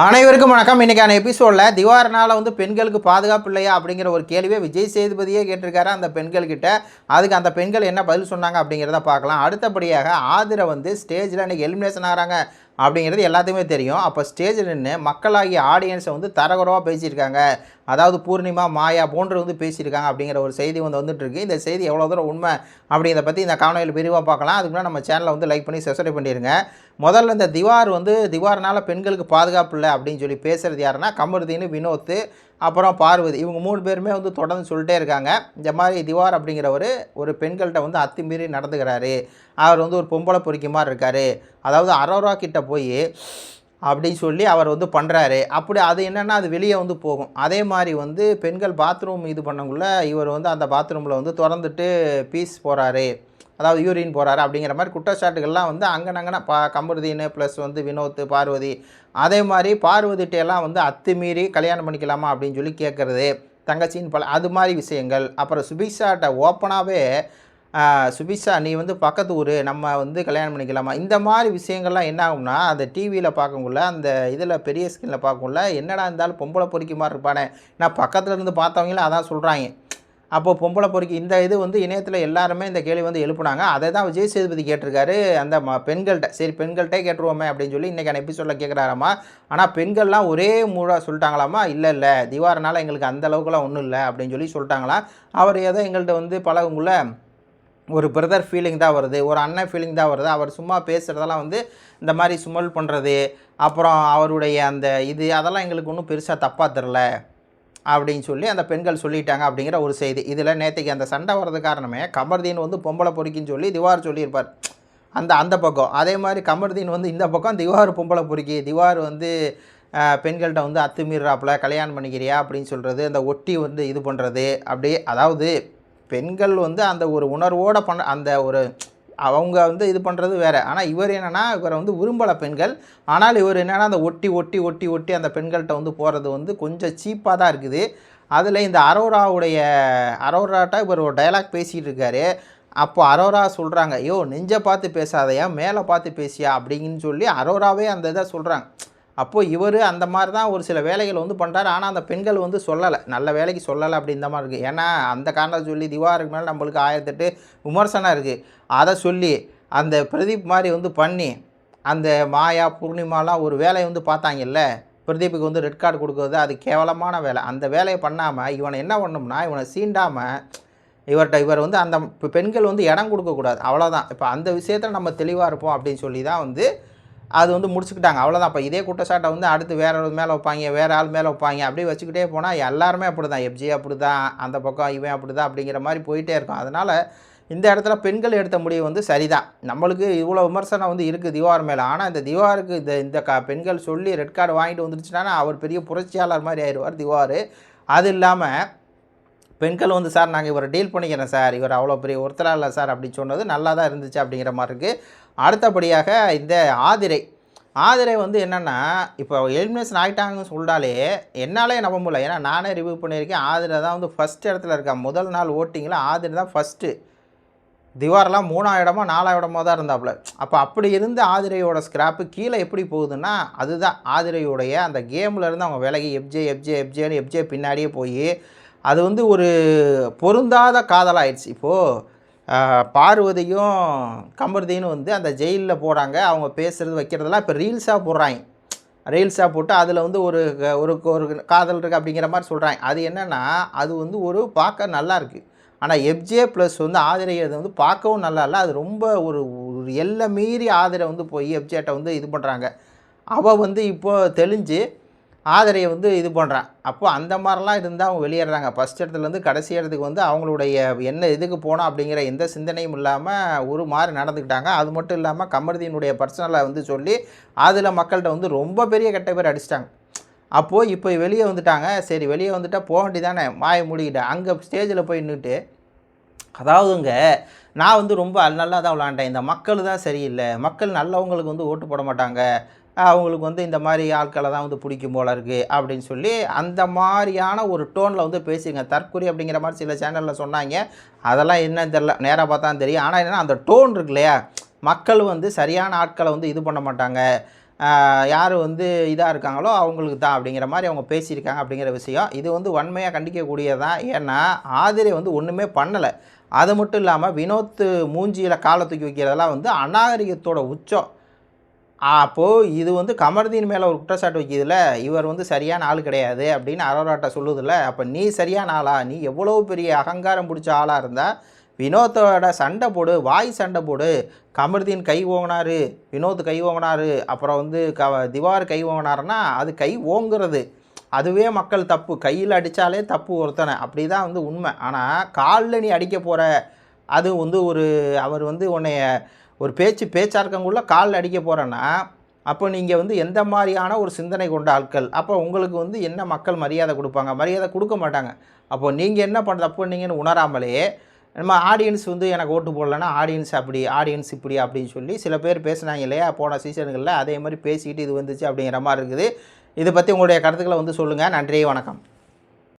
அனைவருக்கும் வணக்கம். இன்றைக்கான எபிசோடில் திவாரனால் வந்து பெண்களுக்கு பாதுகாப்பு இல்லையா அப்படிங்கிற ஒரு கேள்வியை விஜய் சேதுபதியே கேட்டிருக்காரு அந்த பெண்கள்கிட்ட. அதுக்கு அந்த பெண்கள் என்ன பதில் சொன்னாங்க அப்படிங்கிறத பார்க்கலாம். அடுத்தபடியாக ஆதிரை வந்து ஸ்டேஜில் இன்றைக்கி எலிமினேஷன் ஆகிறாங்க. அப்படிங்கிறது எல்லாத்துக்குமே தெரியும். அப்போ ஸ்டேஜில் நின்று மக்களாகிய ஆடியன்ஸை வந்து தரகுறவாக பேசியிருக்காங்க. அதாவது பூர்ணிமா மாயா போன்று வந்து பேசியிருக்காங்க அப்படிங்கிற ஒரு செய்தி வந்து வந்துட்டுருக்கு. இந்த செய்தி எவ்வளோ தூரம் உண்மை அப்படிங்கிறத பற்றி இந்த காணொலியில் விரிவாக பார்க்கலாம். அதுக்கு நம்ம சேனலை வந்து லைக் பண்ணி சப்ஸ்கிரைப் பண்ணிடுங்க முதல்ல இந்த திவார் வந்து திவார்னால் பெண்களுக்கு பாதுகாப்பு இல்லை அப்படின்னு சொல்லி பேசுகிறது யாருன்னா கமருதீன் வினோத் அப்புறம் பார்வதி இவங்க மூணு பேருமே வந்து தொடர்ந்து சொல்லிட்டே இருக்காங்க. இந்த மாதிரி திவார் அப்படிங்கிறவர் ஒரு பெண்கள்கிட்ட வந்து அத்துமீறி நடந்துக்கிறாரு. அவர் வந்து ஒரு பொம்பளை பொறிக்க மாதிரி இருக்கார். அதாவது அரோரா கிட்ட போய் அப்படின்னு சொல்லி அவர் வந்து பண்ணுறாரு அப்படி அது என்னென்னா அது வெளியே வந்து போகும். அதே மாதிரி வந்து பெண்கள் பாத்ரூம் இது பண்ணக்குள்ளே இவர் வந்து அந்த பாத்ரூமில் வந்து திறந்துட்டு பீஸ் போகிறாரு அதாவது யூரின் போகிறாரு அப்படிங்கிற மாதிரி குற்றச்சாட்டுகள்லாம் வந்து அங்கனங்கன பா கமருதீன் ப்ளஸ் வந்து வினோத் பார்வதி அதே மாதிரி பார்வதிட்டையெல்லாம் வந்து அத்துமீறி கல்யாணம் பண்ணிக்கலாமா அப்படின்னு சொல்லி கேட்குறது தங்கச்சின்னு பல அது மாதிரி விஷயங்கள். அப்புறம் சுபிக்ஷாட்ட ஓப்பனாகவே சுபிஷா நீ வந்து பக்கத்து ஊர் நம்ம வந்து கல்யாணம் பண்ணிக்கலாமா? இந்த மாதிரி விஷயங்கள்லாம் என்ன ஆகும்னா அந்த டிவியில் பார்க்கக்குள்ள அந்த இதில் பெரிய ஸ்கிரீனில் பார்க்கக்குள்ள என்னடா இருந்தாலும் பொம்பளை பொறிக்க மாதிரி இருப்பானே. நான் பக்கத்தில் இருந்து பார்த்தவங்களும் அதான் சொல்கிறாங்க அப்போ பொம்பளை பொறுக்கி இந்த இது வந்து இணையத்தில் எல்லாருமே இந்த கேள்வி வந்து எழுப்புனாங்க. அதை தான் விஜய் சேதுபதி கேட்டிருக்காரு. அந்த ம பெண்கள்கிட்ட சரி பெண்கள்கிட்டே கேட்டுருவோமே அப்படின்னு சொல்லி இன்றைக்கான எபிசோடில் கேட்குறாராமா ஆனால் பெண்கள்லாம் ஒரே மூடாக சொல்லிட்டாங்களாமா? இல்லை இல்லை திவாரனால் எங்களுக்கு அந்த அளவுக்குலாம் ஒன்றும் இல்லை அப்படின்னு சொல்லி சொல்லிட்டாங்களாம் அவர் ஏதோ எங்கள்கிட்ட வந்து பழகுங்குள்ள ஒரு பிரதர் ஃபீலிங் தான் வருது ஒரு அண்ணன் ஃபீலிங் தான் வருது. அவர் சும்மா பேசுகிறதெல்லாம் வந்து இந்த மாதிரி சுமல் பண்ணுறது அப்புறம் அவருடைய அந்த இது அதெல்லாம் எங்களுக்கு ஒன்றும் பெருசாக தப்பாக தெரில அப்படின்னு சொல்லி அந்த பெண்கள் சொல்லிட்டாங்க அப்படிங்கிற ஒரு செய்தி. இதில் நேற்றுக்கு அந்த சண்டை வர்றது காரணமே கமர்தீன் வந்து பொம்பளை பொறுக்கின்னு சொல்லி திவார் சொல்லியிருப்பார். அந்த அந்த பக்கம். அதே மாதிரி கமர்தீன் வந்து இந்த பக்கம் திவார் பொம்பளை பொறுக்கி திவார் வந்து பெண்கள்கிட்ட வந்து அத்துமீறாப்புல கல்யாணம் பண்ணிக்கிறியா அப்படின்னு சொல்கிறது அந்த ஒட்டி வந்து இது பண்ணுறது அப்படியே அதாவது பெண்கள் வந்து அந்த ஒரு உணர்வோடு பண்ண அந்த ஒரு அவங்க வந்து இது பண்ணுறது வேறு. ஆனால் இவர் என்னென்னா இவரை வந்து விரும்பலை பெண்கள். ஆனால் இவர் என்னென்னா அந்த ஒட்டி ஒட்டி ஒட்டி ஒட்டி அந்த பெண்கள்கிட்ட வந்து போகிறது வந்து கொஞ்சம் சீப்பாக தான் இருக்குது. அதில் இந்த அரோராவுடைய அரோராட்ட இவர் ஒரு டைலாக் பேசிகிட்டு இருக்காரு. அப்போ அரோரா சொல்கிறாங்க ஐயோ நெஞ்சை பார்த்து பேசாதையா? மேலே பார்த்து பேசியா? அப்படின்னு சொல்லி அரோராவே அந்த இதை சொல்கிறாங்க அப்போது இவர் அந்த மாதிரி தான் ஒரு சில வேலைகள் வந்து பண்ணுறாரு ஆனால் அந்த பெண்கள் வந்து சொல்லலை. நல்ல வேலைக்கு சொல்லலை அப்படின்ற மாதிரி இருக்குது ஏன்னா அந்த காரணத்தை சொல்லி திவாருக்கு மேலே நம்மளுக்கு ஆயிரத்தெட்டு விமர்சனம் இருக்குது அதை சொல்லி அந்த பிரதீப் மாதிரி வந்து பண்ணி அந்த மாயா பூர்ணிமாலாம் ஒரு வேலையை வந்து பார்த்தாங்கல்ல? பிரதீப்புக்கு வந்து ரெட் கார்டு கொடுக்குறது அது கேவலமான வேலை. அந்த வேலையை பண்ணாமல் இவனை என்ன பண்ணோம்னா இவனை சீண்டாமல் இவர்கிட்ட இவர் வந்து அந்த பெண்கள் வந்து இடம் கொடுக்கக்கூடாது. அவ்வளோதான் இப்போ அந்த விஷயத்தில் நம்ம தெளிவாக இருப்போம் அப்படின்னு சொல்லி தான் வந்து அது வந்து முடிச்சுக்கிட்டாங்க. அவ்வளோதான் இப்போ இதே குற்றச்சாட்டை வந்து அடுத்து வேற ஒரு மேலே வைப்பாங்க வேறு ஆள் மேலே வைப்பாங்க. அப்படியே வச்சுக்கிட்டே போனால் எல்லாருமே அப்படி தான் எஃப்ஜி அப்படி தான் அந்த பக்கம் இவன் அப்படி தான் அப்படிங்கிற மாதிரி போயிட்டே இருக்கும். அதனால் இந்த இடத்துல பெண்கள் எடுத்த முடிவு வந்து சரிதான். நம்மளுக்கு இவ்வளோ விமர்சனம் வந்து இருக்குது திவார் மேலே. ஆனால் இந்த திவாருக்கு இந்த இந்த க பெண்கள் சொல்லி ரெட் கார்டு வாங்கிட்டு வந்துருச்சுன்னா அவர் பெரிய புரட்சியாளர் மாதிரி ஆயிடுவார் திவார். அது இல்லாமல் பெண்கள் வந்து சார் நாங்கள் இவரை டீல் பண்ணிக்கிறேன் சார். இவர் அவ்வளோ பெரிய ஒருத்தராக இல்லை சார் அப்படின்னு சொன்னது நல்லா தான் இருந்துச்சு அப்படிங்கிற மாதிரி இருக்குது அடுத்தபடியாக இந்த ஆதிரை. ஆதிரை வந்து என்னென்னா இப்போ எலிமினேஷன் ஆகிட்டாங்கன்னு சொல்லிட்டாலே என்னாலே நம்ப முடியல. ஏன்னா நானே ரிவ்யூ பண்ணியிருக்கேன். ஆதிரை தான் வந்து ஃபஸ்ட் இடத்துல இருக்கான் முதல் நாள் ஓட்டிங்கில் ஆதிரை தான் ஃபஸ்ட்டு திவாரெலாம் மூணாம் இடமோ நாலாம் இடமோ தான் இருந்தாப்புல. அப்போ அப்படி இருந்த ஆதிரையோட ஸ்கிராப்பு கீழே எப்படி போகுதுன்னா அதுதான் ஆதிரையுடைய அந்த கேமில் இருந்து அவங்க விலகி எப்ஜே எப்ஜே எப்ஜேன்னு எப்ஜே பின்னாடியே போய் அது வந்து ஒரு பொருந்தாத காதலாயிடுச்சு. இப்போது பார்வதியும் கமர்தியும் வந்து அந்த ஜெயிலில் போகிறாங்க அவங்க பேசுகிறது வைக்கிறதெல்லாம் இப்போ ரீல்ஸாக போடுறாங்க. ரீல்ஸாக போட்டு அதில் வந்து ஒரு ஒரு ஒரு காதல் இருக்குது அப்படிங்கிற மாதிரி சொல்கிறாங்க அது என்னென்னா அது வந்து ஒரு பார்க்க நல்லா இருக்குது ஆனால் எஃப்ஜே ப்ளஸ் வந்து ஆதிரையை வந்து பார்க்கவும் நல்லா இல்லை. அது ரொம்ப ஒரு ஒரு எல்லை மீறி ஆதிரை வந்து போய் எஃப்ஜேட்டை வந்து இது பண்ணுறாங்க அவள் வந்து இப்போ தெளிஞ்சு ஆதரையை வந்து இது பண்ணுறான் அப்போ அந்த மாதிரிலாம் இருந்தால் அவங்க வெளியேறாங்க. ஃபஸ்ட் இடத்துலேருந்து கடைசி இடத்துக்கு வந்து அவங்களுடைய என்ன இதுக்கு போனோம் அப்படிங்கிற எந்த சிந்தனையும் இல்லாமல் ஒரு மாதிரி நடந்துக்கிட்டாங்க. அது மட்டும் இல்லாமல் கமர்தியினுடைய பர்சனலை வந்து சொல்லி அதில் மக்கள்கிட்ட வந்து ரொம்ப பெரிய கெட்ட பேர் அடிச்சிட்டாங்க. அப்போது இப்போ வெளியே வந்துட்டாங்க. சரி வெளியே வந்துட்டால் போக வேண்டியதானே? மாய மூடிக்கிட்டேன் அங்கே ஸ்டேஜில் போய் நின்றுட்டு அதாவதுங்க நான் வந்து ரொம்ப நல்லா தான் விளாண்டேன். இந்த மக்கள் தான் சரியில்லை. மக்கள் நல்லவங்களுக்கு வந்து ஓட்டு போட மாட்டாங்க. அவங்களுக்கு வந்து இந்த மாதிரி ஆட்களை தான் வந்து பிடிக்கும் போல இருக்குது அப்படின்னு சொல்லி அந்த மாதிரியான ஒரு டோனில் வந்து பேசுங்க. தற்கொலை அப்படிங்கிற மாதிரி சில சேனலில் சொன்னாங்க. அதெல்லாம் என்னன்னு தெரில நேராக பார்த்தா தெரியும். ஆனால் என்னென்னா அந்த டோன் இருக்கு இல்லையா? மக்கள் வந்து சரியான ஆட்களை வந்து இது பண்ண மாட்டாங்க. யார் வந்து இதாக இருக்காங்களோ அவங்களுக்கு தான் அப்படிங்கிற மாதிரி அவங்க பேசியிருக்காங்க அப்படிங்கிற விஷயம். இது வந்து வன்மையாக கண்டிக்கக்கூடியதான் ஏன்னா ஆதிரை வந்து ஒன்றுமே பண்ணலை. அது மட்டும் இல்லாமல் வினோத் மூஞ்சியில் காலை தூக்கி வைக்கிறதெல்லாம் வந்து அநாகரிகத்தோட உச்சம். அப்போது இது வந்து கமர்தீன் மேலே ஒரு குற்றச்சாட்டு வைக்கிறதுல இவர் வந்து சரியான ஆள் கிடையாது அப்படின்னு அரோராட்டை சொல்லுதில்ல அப்போ நீ சரியான ஆளா? நீ எவ்வளோ பெரிய அகங்காரம் பிடிச்ச ஆளாக இருந்தால் வினோத்தோட சண்டை போடு வாய் சண்டை போடு. கமர்தீன் கை ஓங்கினார் வினோத் கை ஓங்கினார் அப்புறம் வந்து க திவார் கை ஓங்கினாருன்னா அது கை ஓங்குறது. அதுவே மக்கள் தப்பு. கையில் அடித்தாலே தப்பு ஒருத்தனை. அப்படி தான் வந்து உண்மை. ஆனால் காலில் நீ அடிக்க போகிற அது வந்து ஒரு அவர் வந்து உன்னைய ஒரு பேச்சு பேச்சாக இருக்கவங்குள்ள காலில் அடிக்க போகிறேன்னா அப்போ நீங்கள் வந்து எந்த மாதிரியான ஒரு சிந்தனை கொண்ட ஆட்கள்? அப்போ உங்களுக்கு வந்து என்ன மக்கள் மரியாதை கொடுப்பாங்க? மரியாதை கொடுக்க மாட்டாங்க. அப்போ நீங்கள் என்ன பண்ண தப்பு பண்ணீங்கன்னு உணராமலே நம்ம ஆடியன்ஸ் வந்து எனக்கு ஓட்டு போடலன்னா ஆடியன்ஸ் அப்படி ஆடியன்ஸ் இப்படி அப்படின்னு சொல்லி சில பேர் பேசுனாங்க இல்லையா? போன சீசன்களில் அதே மாதிரி பேசிக்கிட்டு இது வந்துச்சு அப்படிங்கிற மாதிரி இருக்குது. இதை பற்றி உங்களுடைய கருத்துக்களை வந்து சொல்லுங்கள் நன்றி வணக்கம்.